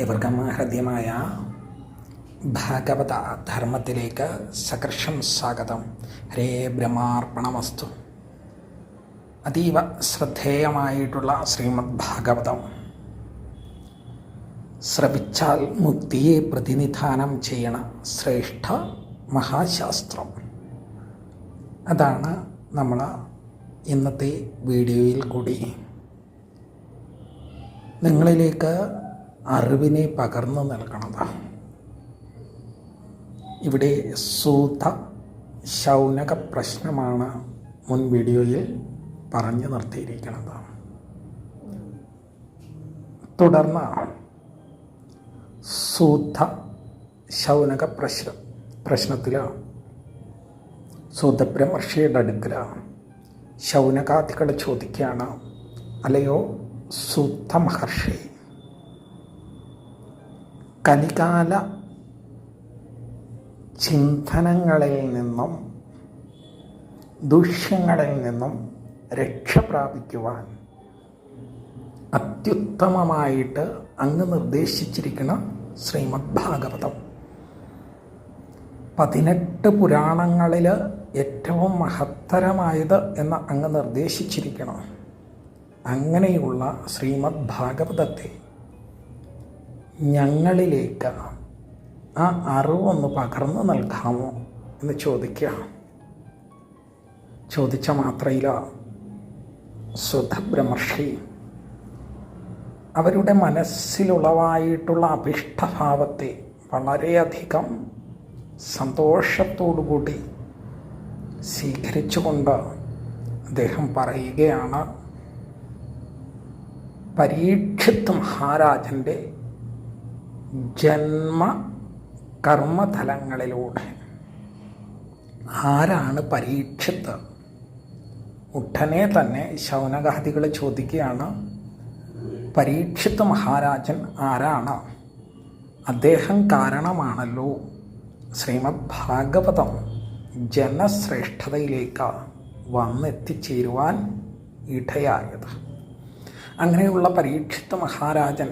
ഇവർക്കും ഹൃദ്യമായ ഭാഗവത ധർമ്മത്തിലേക്ക് സകർഷം സ്വാഗതം. ഹരേ ബ്രഹ്മാർപ്പണമസ്തു. അതീവ ശ്രദ്ധേയമായിട്ടുള്ള ശ്രീമദ് ഭാഗവതം ശ്രവിച്ചാൽ മുക്തിയെ പ്രതിനിധാനം ചെയ്യണ ശ്രേഷ്ഠ മഹാശാസ്ത്രം. അതാണ് നമ്മൾ ഇന്നത്തെ വീഡിയോയിൽ കൂടി. നിങ്ങളിലേക്ക് അറിവിനെ പകർന്നു നൽകണത്. ഇവിടെ സൂത ശൗനക പ്രശ്നമാണ് മുൻ വീഡിയോയിൽ പറഞ്ഞു നിർത്തിയിരിക്കുന്നത് തുടർന്ന് സൂത ശൗനക പ്രശ്ന പ്രശ്നത്തിൽ സൂതബ്രഹ്മർഷിയുടെ അടുക്കൽ ശൗനകാദികൾ ചോദിക്കുകയാണ് അല്ലയോ സൂത്ത മഹർഷി കലികാല ചിന്തനങ്ങളിൽ നിന്നും ദൂഷ്യങ്ങളിൽ നിന്നും രക്ഷ പ്രാപിക്കുവാൻ അത്യുത്തമമായിട്ട് അങ്ങ് നിർദ്ദേശിച്ചിരിക്കുന്ന ശ്രീമദ് ഭാഗവതം പതിനെട്ട് പുരാണങ്ങളിൽ ഏറ്റവും മഹത്തരമായത് എന്ന് അങ്ങ് നിർദ്ദേശിച്ചിരിക്കണം. അങ്ങനെയുള്ള ശ്രീമദ് ഭാഗവതത്തെ ഞങ്ങളിലേക്ക് ആ അറിവൊന്ന് പകർന്നു നൽകാമോ എന്ന് ചോദിക്കുക ചോദിച്ച മാത്രയില സുധബ്രഹ്മർഷി അവരുടെ മനസ്സിലുളവായിട്ടുള്ള അഭിഷ്ടഭാവത്തെ വളരെയധികം സന്തോഷത്തോടുകൂടി സ്വീകരിച്ചുകൊണ്ട് അദ്ദേഹം പറയുകയാണ് പരീക്ഷിത് മഹാരാജന്റെ ജന്മ കർമ്മതലങ്ങളിലൂടെ ആരാണ് പരീക്ഷത്ത് ഉടനെ തന്നെ ശൗനകാദികൾ ചോദിക്കുകയാണ് പരീക്ഷിത്ത് മഹാരാജൻ ആരാണ്? അദ്ദേഹം കാരണമാണല്ലോ. ശ്രീമദ് ഭാഗവതം ജനശ്രേഷ്ഠതയിലേക്ക് വന്നെത്തിച്ചേരുവാൻ ഇടയായത്. അങ്ങനെയുള്ള പരീക്ഷിത്ത് മഹാരാജൻ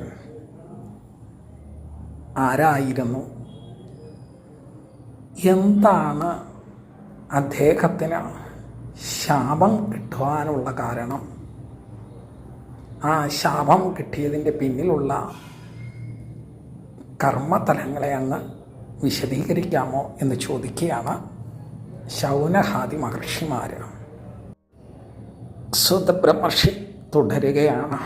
ആരായിരുന്നു? എന്താണ് അദ്ദേഹത്തിന് ശാപം കിട്ടുവാനുള്ള കാരണം? ആ ശാപം കിട്ടിയതിന്റെ പിന്നിലുള്ള കർമ്മതലങ്ങളെ അങ്ങ് വിശദീകരിക്കാമോ എന്ന് ചോദിക്കുകയാണ് ശൗനഹാദി മഹർഷിമാർ സുതബ്രഹ്മർഷി തുടരുകയാണ്.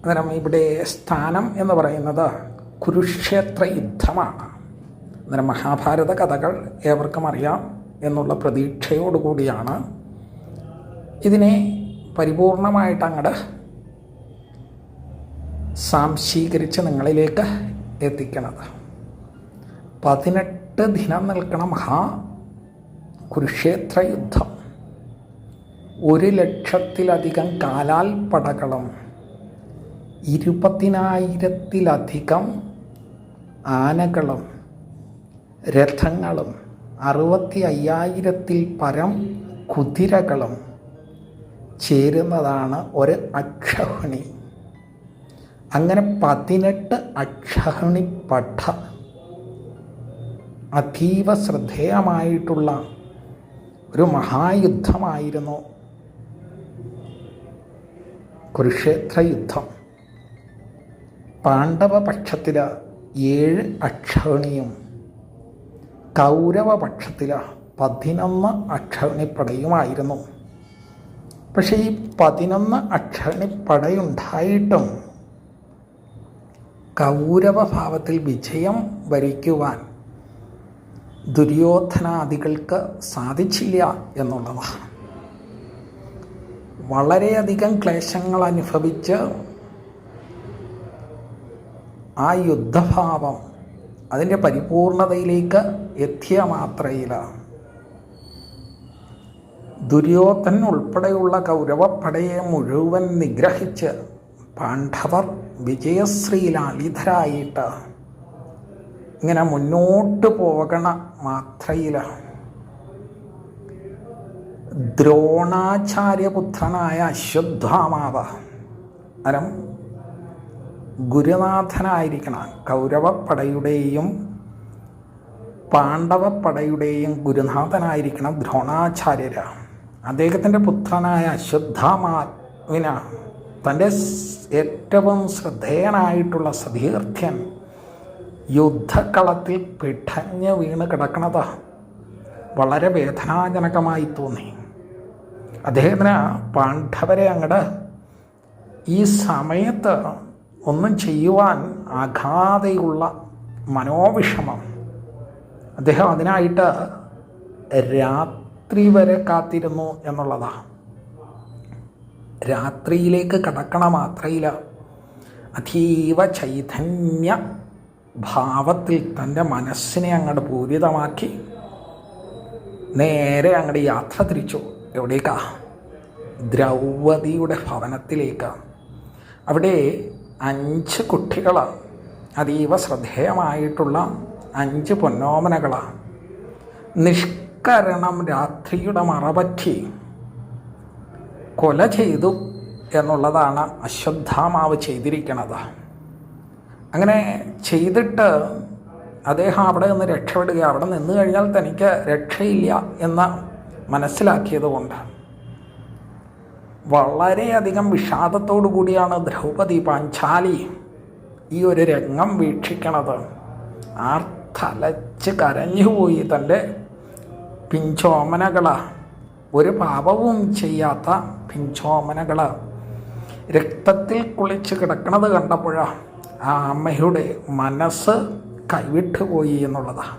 അന്നേരം ഇവിടെ സ്ഥാനം എന്ന് പറയുന്നത് കുരുക്ഷേത്ര യുദ്ധമാണ്. അന്നേരം മഹാഭാരത കഥകൾ ഏവർക്കും അറിയാം എന്നുള്ള പ്രതീക്ഷയോടുകൂടിയാണ് ഇതിനെ പരിപൂർണമായിട്ട് അങ്ങോട്ട് സാംശീകരിച്ച് നിങ്ങളിലേക്ക് എത്തിക്കണത്. പതിനെട്ട് ദിനം നിൽക്കണ മഹാ കുരുക്ഷേത്ര യുദ്ധം. ഒരു ലക്ഷത്തിലധികം കാലാൽ പടകളും ഇരുപതിനായിരത്തിലധികം ആനകളും രഥങ്ങളും അറുപത്തി അയ്യായിരത്തിൽ പരം കുതിരകളും ചേരുന്നതാണ് ഒരു അക്ഷഹണി. അങ്ങനെ പതിനെട്ട് അക്ഷഹണി പഠ അതീവ ശ്രദ്ധേയമായിട്ടുള്ള ഒരു മഹായുദ്ധമായിരുന്നു കുരുക്ഷേത്ര യുദ്ധം പാണ്ഡവപക്ഷത്തിൽ ഏഴ് അക്ഷണിയും കൗരവപക്ഷത്തില പതിനൊന്ന് അക്ഷണിപ്പടയുമായിരുന്നു പക്ഷേ ഈ പതിനൊന്ന് അക്ഷണിപ്പടയുണ്ടായിട്ടും കൗരവഭാവത്തിൽ വിജയം വരിക്കുവാൻ ദുര്യോധനാദികൾക്ക് സാധിച്ചില്ല എന്നുള്ളതാണ്. വളരെയധികം ക്ലേശങ്ങൾ അനുഭവിച്ച് ആ യുദ്ധഭാവം അതിന്റെ പരിപൂർണതയിലേക്ക് എത്തിയ മാത്രയിലാണ്. ദുര്യോധൻ ഉൾപ്പെടെയുള്ള കൗരവപ്പടയെ മുഴുവൻ നിഗ്രഹിച്ച് പാണ്ഡവർ വിജയശ്രീലാളിതരായിട്ട് ഇങ്ങനെ മുന്നോട്ട് പോകണ മാത്രയിലാണ്. ദ്രോണാചാര്യപുത്രനായ അശ്വത്ഥാമാവ് അരം ഗുരുനാഥനായിരിക്കണം. കൗരവപ്പടയുടെയും പാണ്ഡവപ്പടയുടെയും ഗുരുനാഥനായിരിക്കണം ദ്രോണാചാര്യര. അദ്ദേഹത്തിന്റെ പുത്രനായ അശ്വത്ഥാമാവിന തന്റെ ഏറ്റവും ശ്രദ്ധേയനായിട്ടുള്ള സതീർത്ഥ്യൻ യുദ്ധക്കളത്തിൽ പിടഞ്ഞ് വീണ് കിടക്കണത് വളരെ വേദനാജനകമായി തോന്നി. അദ്ദേഹത്തിന് പാണ്ഡവരെ അങ്ങോട്ട് ഈ സമയത്ത് ഒന്നും ചെയ്യുവാൻ ആഘാതയുള്ള മനോവിഷമം. അദ്ദേഹം അതിനായിട്ട് രാത്രി വരെ കാത്തിരുന്നു എന്നുള്ളതാണ് രാത്രിയിലേക്ക് കടക്കണ മാത്രയില്ല. അതീവ ചൈതന്യ ഭാവത്തിൽ തന്റെ മനസ്സിനെ അങ്ങോട്ട് പൂരിതമാക്കി. നേരെ അങ്ങോട്ട് യാത്ര തിരിച്ചു. എവിടേക്കാ? ദ്രൗപതിയുടെ ഭവനത്തിലേക്ക്. അവിടെ അഞ്ച് കുട്ടികൾ അതീവ ശ്രദ്ധേയമായിട്ടുള്ള അഞ്ച് പൊന്നോമനകളാണ്. നിഷ്കരണം രാത്രിയുടെ മറപറ്റി കൊല ചെയ്തു എന്നുള്ളതാണ് അശ്വത്ഥാമാവ് ചെയ്തിരിക്കുന്നത് അങ്ങനെ ചെയ്തിട്ട് അദ്ദേഹം അവിടെ നിന്ന് രക്ഷപ്പെടുക അവിടെ നിന്ന് കഴിഞ്ഞാൽ തനിക്ക് രക്ഷയില്ല എന്ന് മനസ്സിലാക്കിയതുകൊണ്ട് വളരെയധികം വിഷാദത്തോടു കൂടിയാണ് ദ്രൗപദി പാഞ്ചാലി ഈ ഒരു രംഗം വീക്ഷിക്കണത്. ആർ തലച്ച് കരഞ്ഞുപോയി തന്റെ പിഞ്ചോമനകള. ഒരു പാപവും ചെയ്യാത്ത പിഞ്ചോമനകൾ രക്തത്തിൽ കുളിച്ച് കിടക്കണത് കണ്ടപ്പോഴാ ആ അമ്മയുടെ മനസ്സ് കൈവിട്ടുപോയി എന്നുള്ളതാണ്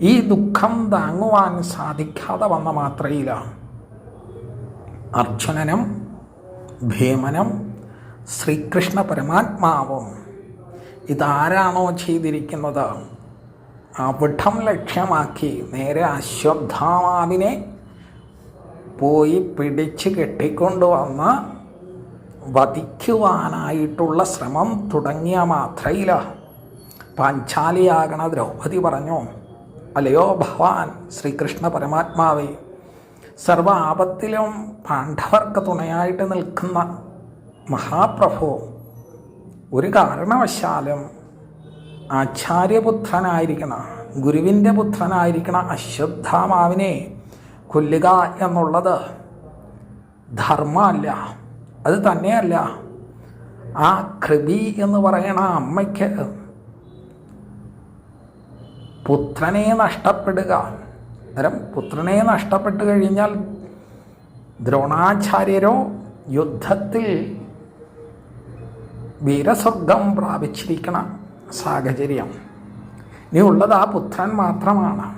ഈ ദുഃഖം താങ്ങുവാൻ സാധിക്കാതെ വന്ന മാത്രയിലാണ് അർജുനനും ഭീമനും ശ്രീകൃഷ്ണ പരമാത്മാവും. ഇതാരാണോ ചെയ്തിരിക്കുന്നത്? അവിടം ലക്ഷ്യമാക്കി നേരെ അശ്വത്ഥാമാവിനെ പോയി പിടിച്ച് കെട്ടിക്കൊണ്ടുവന്ന് വധിക്കുവാനായിട്ടുള്ള ശ്രമം തുടങ്ങിയ മാത്രയില. പാഞ്ചാലിയാകണ ദ്രൗപദി പറഞ്ഞു അല്ലയോ ഭഗവാൻ ശ്രീകൃഷ്ണ പരമാത്മാവേ സർവ ആപത്തിലും പാണ്ഡവർക്ക് തുണയായിട്ട് നിൽക്കുന്ന മഹാപ്രഭു ഒരു കാരണവശാലും ആചാര്യപുത്രനായിരിക്കണ ഗുരുവിന്റെ പുത്രനായിരിക്കണ അശ്വത്ഥാമാവിനെ കൊല്ലുക എന്നുള്ളത് ധർമ്മമല്ല. അത് തന്നെയല്ല ആ കൃപി എന്ന് പറയണ അമ്മയ്ക്ക് പുത്രനെ നഷ്ടപ്പെടുക അന്നേരം പുത്രനെ നഷ്ടപ്പെട്ടു കഴിഞ്ഞാൽ ദ്രോണാചാര്യരോ യുദ്ധത്തിൽ വീരസ്വർഗം പ്രാപിച്ചിരിക്കണ സാഹചര്യം. ഇനി ഉള്ളത് ആ പുത്രൻ മാത്രമാണ്.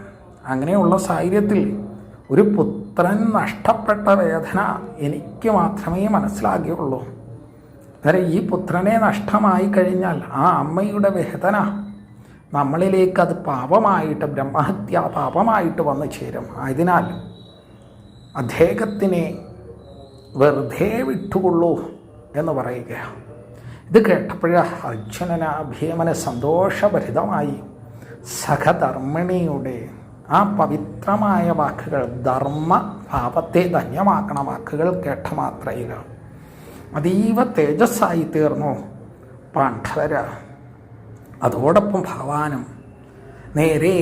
അങ്ങനെയുള്ള സാഹചര്യത്തിൽ ഒരു പുത്രൻ നഷ്ടപ്പെട്ട വേദന എനിക്ക് മാത്രമേ മനസ്സിലാകുകയുള്ളൂ. അന്നേരം ഈ പുത്രനെ നഷ്ടമായി കഴിഞ്ഞാൽ ആ അമ്മയുടെ വേദന നമ്മളിലേക്ക് അത് പാപമായിട്ട് ബ്രഹ്മഹത്യാ പാപമായിട്ട് വന്നു ചേരും. അതിനാൽ അദ്ദേഹത്തിനെ വെറുതെ വിട്ടുകൊള്ളൂ എന്ന് പറയുക. ഇത് കേട്ടപ്പോഴ അർജുനന ഭീമന് സന്തോഷഭരിതമായി സഹധർമ്മിണിയുടെ ആ പവിത്രമായ വാക്കുകൾ ധർമ്മ ഭാവത്തെ ധന്യമാക്കണ വാക്കുകൾ കേട്ട മാത്രയിൽ അതീവ തേജസ്സായി തീർന്നു പാണ്ഡവര. അതോടൊപ്പം ഭഗവാനും നേരെ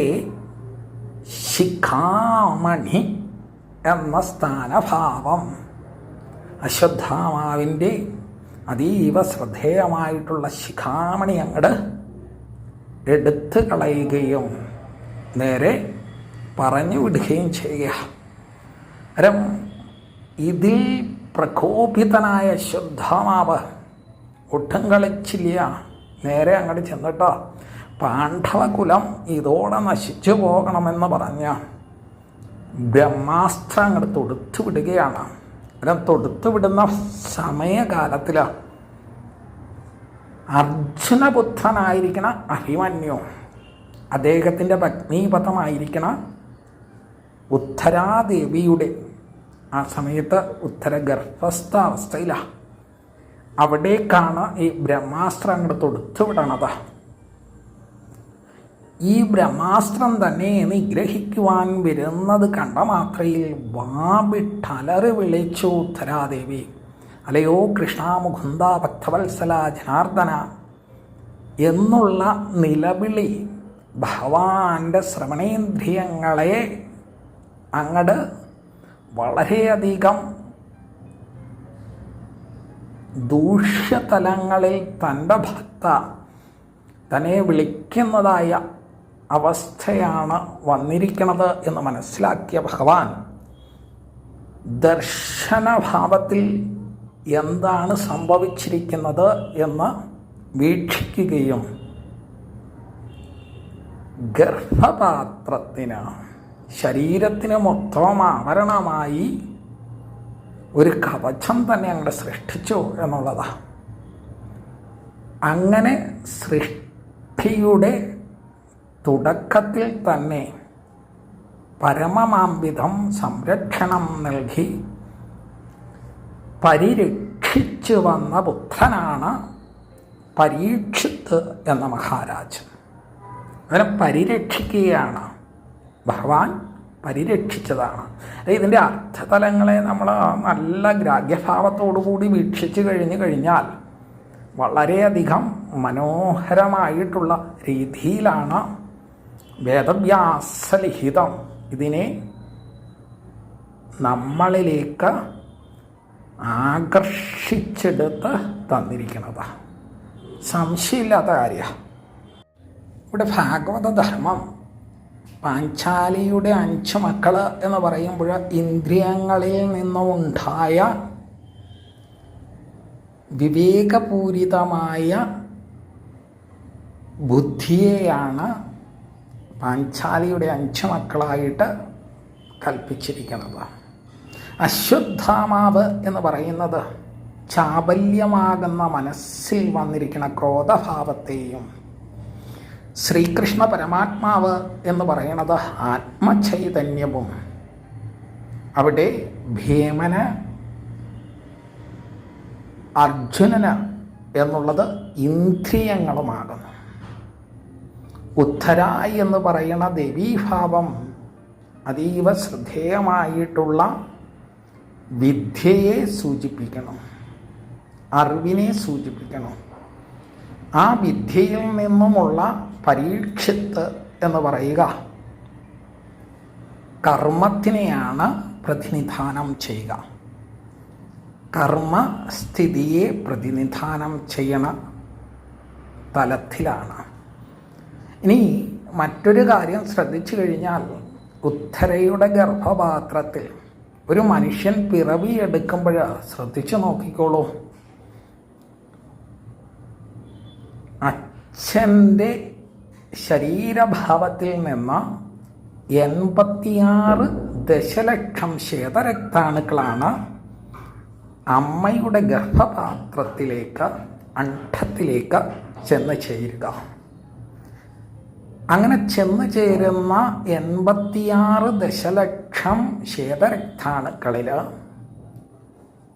ശിഖാമണി എന്ന സ്ഥാനഭാവം അശ്വത്ഥാമാവിന്റെ അതീവ ശ്രദ്ധേയമായിട്ടുള്ള ശിഖാമണി അങ്ങട് എടുത്തു കളയുകയും നേരെ പറഞ്ഞു വിടുകയും ചെയ്യുക. അരം ഇതിൽ പ്രകോപിതനായ ശുദ്ധമാവ് ഒട്ടും കളിച്ചില്ല. നേരെ അങ്ങോട്ട് ചെന്നിട്ടോ. പാണ്ഡവകുലം ഇതോടെ നശിച്ചു പോകണമെന്ന് പറഞ്ഞ ബ്രഹ്മാസ്ത്രം അങ്ങോട്ട് തൊടുത്തു വിടുകയാണ്. അങ്ങനെ തൊടുത്തു വിടുന്ന സമയകാലത്തിൽ അർജുനപുത്രനായിരിക്കണ അഭിമന്യു അദ്ദേഹത്തിന്റെ പത്നീപഥമായിരിക്കണ ഉത്തരാദേവിയുടെ ആ സമയത്ത് ഉത്തര ഗർഭസ്ഥ അവസ്ഥയിലാണ് അവിടേക്കാണ് ഈ ബ്രഹ്മാസ്ത്രം അങ്ങോട്ട് തൊടുത്തു വിടണത് ഈ ബ്രഹ്മാസ്ത്രം തന്നെ നിഗ്രഹിക്കുവാൻ വരുന്നത് കണ്ട മാത്രയിൽ വാവിട്ടലറി വിളിച്ചു ഉത്തരാദേവി. അലയോ കൃഷ്ണ മുകുന്ദ ഭക്തവത്സല ജനാർദ്ദന. എന്നുള്ള നിലവിളി ഭഗവാന്റെ ശ്രവണേന്ദ്രിയങ്ങളെ അങ്ങട് വളരെയധികം ദൂഷ്യതലങ്ങളിൽ തന്റെ ഭക്ത തന്നെ വിളിക്കുന്നതായ അവസ്ഥയാണ് വന്നിരിക്കുന്നത് എന്ന് മനസ്സിലാക്കിയ ഭഗവാൻ ദർശനഭാവത്തിൽ എന്താണ് സംഭവിച്ചിരിക്കുന്നത് എന്ന് വീക്ഷിക്കുകയും ഗർഭപാത്രത്തിന് ശരീരത്തിന് മൊത്തം ആവരണമായി ഒരു കവചം തന്നെ അങ്ങോട്ട് സൃഷ്ടിച്ചു എന്നുള്ളതാണ് അങ്ങനെ സൃഷ്ടിയുടെ തുടക്കത്തിൽ തന്നെ പരമമാംവിധം സംരക്ഷണം നൽകി പരിരക്ഷിച്ചു വന്ന ബുദ്ധനാണ് പരീക്ഷിത്ത് എന്ന മഹാരാജ് അങ്ങനെ പരിരക്ഷിക്കുകയാണ് ഭഗവാൻ. പരിരക്ഷിച്ചതാണ്. ഇതിന്റെ അർത്ഥതലങ്ങളെ നമ്മൾ നല്ല ഗ്രാഹ്യഭാവത്തോടുകൂടി വീക്ഷിച്ചു കഴിഞ്ഞു കഴിഞ്ഞാൽ വളരെയധികം മനോഹരമായിട്ടുള്ള രീതിയിലാണ് വേദവ്യാസലിഹിതം ഇതിനെ നമ്മളിലേക്ക് ആകർഷിച്ചെടുത്ത് തന്നിരിക്കുന്നത്. സംശയമില്ലാത്ത കാര്യമാണ് ഇവിടെ ഭാഗവത ധർമ്മം പാഞ്ചാലിയുടെ അഞ്ച് മക്കൾ എന്ന് പറയുമ്പോൾ ഇന്ദ്രിയങ്ങളിൽ നിന്നുണ്ടായ വിവേകപൂരിതമായ ബുദ്ധിയെയാണ് പാഞ്ചാലിയുടെ അഞ്ച് മക്കളായിട്ട് കൽപ്പിച്ചിരിക്കുന്നത്. അശ്വത്ഥാമാവ് എന്ന് പറയുന്നത് ചാബല്യമാകുന്ന മനസ്സിൽ വന്നിരിക്കുന്ന ക്രോധഭാവത്തെയും ശ്രീകൃഷ്ണ പരമാത്മാവ് എന്ന് പറയുന്നത് ആത്മചൈതന്യവും. അവിടെ ഭീമന് അർജുനന് എന്നുള്ളത് ഇന്ദ്രിയങ്ങളുമാകുന്നു. ഉദ്ധര എന്ന് പറയുന്ന ദേവീഭാവം അതീവ ശ്രദ്ധേയമായിട്ടുള്ള വിദ്യയെ സൂചിപ്പിക്കണം അറിവിനെ സൂചിപ്പിക്കണം. ആ വിദ്യയിൽ നിന്നുമുള്ള പരീക്ഷിത്ത് എന്ന് പറയുക. കർമ്മത്തിനെയാണ് പ്രതിനിധാനം ചെയ്യുക. കർമ്മസ്ഥിതിയെ പ്രതിനിധാനം ചെയ്യണ തലത്തിലാണ്. ഇനി മറ്റൊരു കാര്യം ശ്രദ്ധിച്ചു കഴിഞ്ഞാൽ ഉത്തരയുടെ ഗർഭപാത്രത്തിൽ ഒരു മനുഷ്യൻ പിറവിയെടുക്കുമ്പോൾ ശ്രദ്ധിച്ചു നോക്കിക്കോളൂ. അച്ഛന്റെ ശരീരഭാവത്തിൽ നിന്ന് എൺപത്തിയാറ് ദശലക്ഷം ശ്വേതരക്താണുക്കളാണ് അമ്മയുടെ ഗർഭപാത്രത്തിലേക്ക് അണ്ഡത്തിലേക്ക് ചെന്ന് ചേരുക. അങ്ങനെ ചെന്ന് ചേരുന്ന എൺപത്തിയാറ് ദശലക്ഷം ശ്വേതരക്താണുക്കളിൽ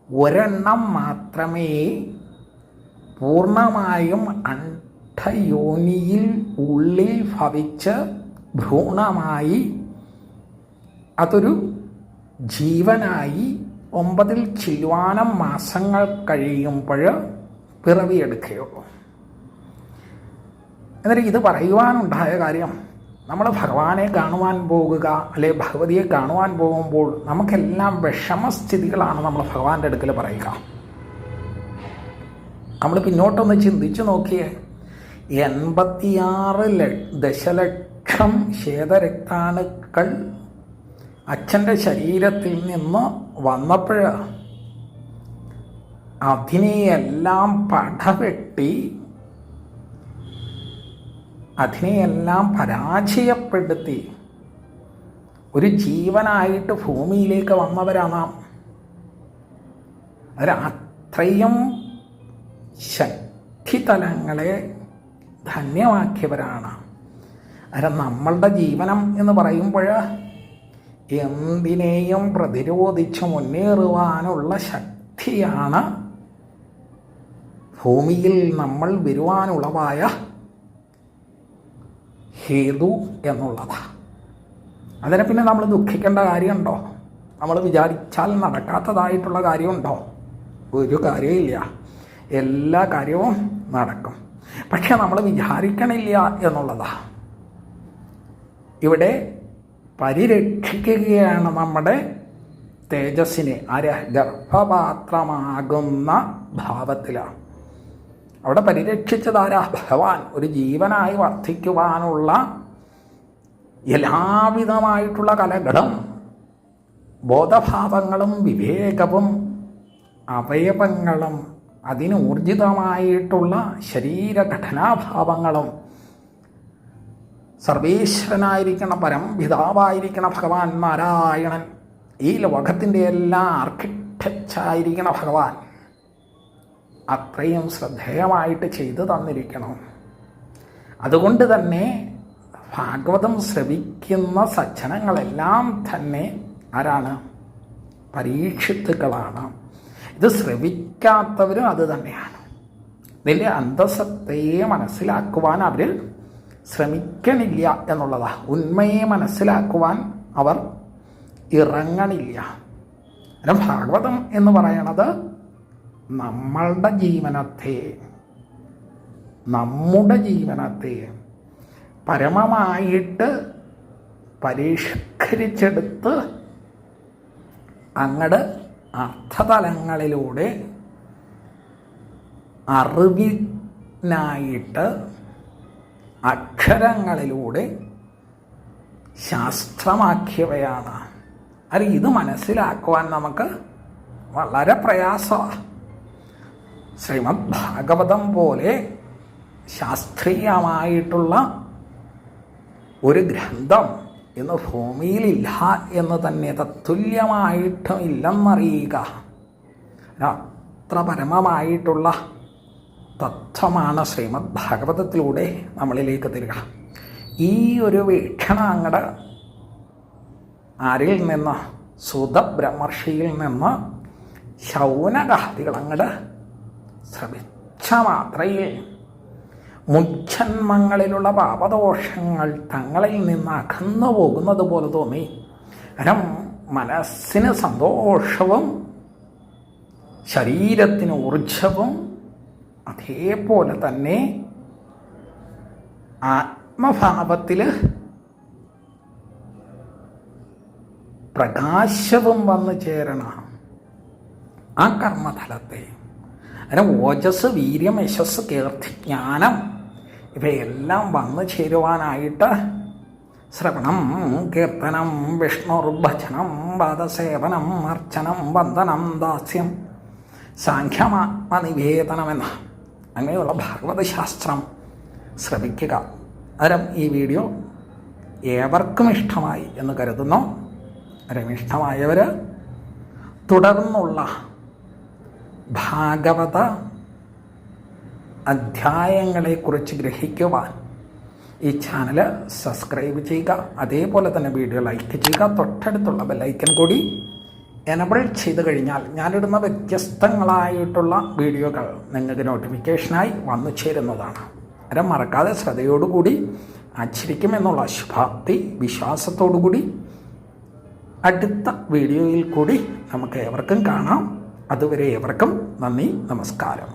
ഒരെണ്ണം മാത്രമേ പൂർണമായും അണ്ഡയോനിയിൽ ഉള്ളിൽ ഭവിച്ച് ഭ്രൂണമായി അതൊരു ജീവനായി ഒമ്പതിൽ ചില്വാനം മാസങ്ങൾ കഴിയുമ്പോൾ പിറവിയെടുക്കുകയുള്ളൂ. എന്നിട്ട് ഇത് പറയുവാനുണ്ടായ കാര്യം നമ്മൾ ഭഗവാനെ കാണുവാൻ പോകുക അല്ലെ ഭഗവതിയെ കാണുവാൻ പോകുമ്പോൾ നമുക്കെല്ലാം വിഷമസ്ഥിതികളാണ് നമ്മൾ ഭഗവാന്റെ അടുക്കൽ പറയുക. നമ്മൾ പിന്നോട്ടൊന്ന് ചിന്തിച്ചു നോക്കിയേ എൺപത്തിയാറ് ദശലക്ഷം ശ്വേതരക്താണുക്കൾ അച്ഛന്റെ ശരീരത്തിൽ നിന്ന് വന്നപ്പോഴ അതിനെയെല്ലാം പടവെട്ടി അതിനെയെല്ലാം പരാജയപ്പെടുത്തി. ഒരു ജീവനായിട്ട് ഭൂമിയിലേക്ക് വന്നവരാണ്. നാം ശക്തി ശക്തിതലങ്ങളെ ധന്യമാക്കിയവരാണ് അല്ല നമ്മളുടെ ജീവനം എന്ന് പറയുമ്പോൾ എന്തിനേയും പ്രതിരോധിച്ച് മുന്നേറുവാനുള്ള ശക്തിയാണ് ഭൂമിയിൽ നമ്മൾ വരുവാനുള്ളതായ ഹേതു എന്നുള്ളതാണ് അതിനെ പിന്നെ നമ്മൾ ദുഃഖിക്കേണ്ട കാര്യമുണ്ടോ? നമ്മൾ വിചാരിച്ചാൽ നടക്കാത്തതായിട്ടുള്ള കാര്യമുണ്ടോ? ഒരു കാര്യമില്ല എല്ലാ കാര്യവും നടക്കും. പക്ഷെ നമ്മൾ വിചാരിക്കണില്ല എന്നുള്ളതാ. ഇവിടെ പരിരക്ഷിക്കുകയാണ് നമ്മുടെ തേജസ്സിനെ ആര് ഗർഭപാത്രമാകുന്ന ഭാവത്തിലാണ് അവിടെ പരിരക്ഷിച്ചതാരാ ഭഗവാൻ. ഒരു ജീവനായി വർദ്ധിക്കുവാനുള്ള എല്ലാവിധമായിട്ടുള്ള കലകളും ബോധഭാവങ്ങളും വിവേകവും അവയവങ്ങളും അതിനൂർജിതമായിട്ടുള്ള ശരീരഘടനാഭാവങ്ങളും. സർവേശ്വരനായിരിക്കണ പരംപിതാവായിരിക്കണ ഭഗവാൻ നാരായണൻ. ഈ ലോകത്തിന്റെ എല്ലാ ആർക്കിടെക്റ്റായിരിക്കണ ഭഗവാൻ. അത്രയും ശ്രദ്ധേയമായിട്ട് ചെയ്തു തന്നിരിക്കണം. അതുകൊണ്ട് തന്നെ ഭാഗവതം ശ്രവിക്കുന്ന സജ്ജനങ്ങളെല്ലാം തന്നെ ആരാണ്? പരീക്ഷിത്തുക്കളാണ്. ഇത് ശ്രവിക്കാത്തവരും അത് തന്നെയാണ്. ഇതിന്റെ അന്തസത്തയെ മനസ്സിലാക്കുവാൻ അവർ ശ്രമിക്കണില്ല എന്നുള്ളതാണ് ഉണ്മയെ മനസ്സിലാക്കുവാൻ അവർ ഇറങ്ങണില്ല. ഭാഗവതം എന്ന് പറയണത് നമ്മളുടെ ജീവനത്തെ നമ്മുടെ ജീവനത്തെ പരമമായിട്ട് പരിഷ്കരിച്ചെടുത്ത് അങ്ങട് അർത്ഥതലങ്ങളിലൂടെ അറിവിനായിട്ട് അക്ഷരങ്ങളിലൂടെ ശാസ്ത്രമാക്കിയവയാണ്. അല്ല ഇത് മനസ്സിലാക്കുവാൻ നമുക്ക് വളരെ പ്രയാസമാണ് ശ്രീമദ് ഭാഗവതം പോലെ ശാസ്ത്രീയമായിട്ടുള്ള ഒരു ഗ്രന്ഥം ഇന്ന് ഭൂമിയിലില്ല എന്ന് തന്നെ തത്തുല്യമായിട്ടും ഇല്ലെന്നറിയുക. അത്ര പരമമായിട്ടുള്ള തത്വമാണ് ശ്രീമദ് ഭാഗവതത്തിലൂടെ നമ്മളിലേക്ക് തരിക. ഈ ഒരു വീക്ഷണ അങ്ങടെ ആരിൽ നിന്ന് സുതബ്രഹ്മർഷിയിൽ നിന്ന് ശൗനകാദികൾ അങ്ങട് ശ്രമിച്ച മാത്രയിൽ മുജ്ജന്മങ്ങളിലുള്ള പാപദോഷങ്ങൾ തങ്ങളിൽ നിന്ന് അകന്നു പോകുന്നത് പോലെ തോന്നി. കാരണം മനസ്സിന് സന്തോഷവും ശരീരത്തിന് ഊർജവും അതേപോലെ തന്നെ ആത്മഭാവത്തിൽ പ്രകാശവും വന്നു ചേരണം ആ കർമ്മതലത്തെ അതിന് ഓജസ് വീര്യം യശസ് കീർത്തി ജ്ഞാനം ഇവയെല്ലാം വന്നു ചേരുവാനായിട്ട് ശ്രവണം കീർത്തനം വിഷ്ണുർഭജനം പാദസേവനം അർച്ചനം വന്ദനം ദാസ്യം സാഖ്യമാത്മനിവേദനമെന്ന അങ്ങനെയുള്ള ഭാഗവതശാസ്ത്രം ശ്രമിക്കുക അന്നേരം ഈ വീഡിയോ ഏവർക്കും ഇഷ്ടമായി എന്ന് കരുതുന്നു. അന്നേരം ഇഷ്ടമായവർ തുടർന്നുള്ള ഭാഗവത അധ്യായങ്ങളെക്കുറിച്ച് ഗ്രഹിക്കുവാൻ ഈ ചാനൽ സബ്സ്ക്രൈബ് ചെയ്യുക. അതേപോലെ തന്നെ വീഡിയോ ലൈക്ക് ചെയ്യുക. തൊട്ടടുത്തുള്ള ബെല്ലൈക്കൻ കൂടി എനബിൾ ചെയ്ത് കഴിഞ്ഞാൽ ഞാനിടുന്ന വ്യത്യസ്തങ്ങളായിട്ടുള്ള വീഡിയോകൾ നിങ്ങൾക്ക് നോട്ടിഫിക്കേഷനായി വന്നു ചേരുന്നതാണ്. അത് മറക്കാതെ ശ്രദ്ധയോടുകൂടി ആചരിക്കുമെന്നുള്ള ശുഭാപ്തി വിശ്വാസത്തോടുകൂടി അടുത്ത വീഡിയോയിൽ കൂടി നമുക്ക് ഏവർക്കും കാണാം. അതുവരെ ഏവർക്കും നന്ദി നമസ്കാരം.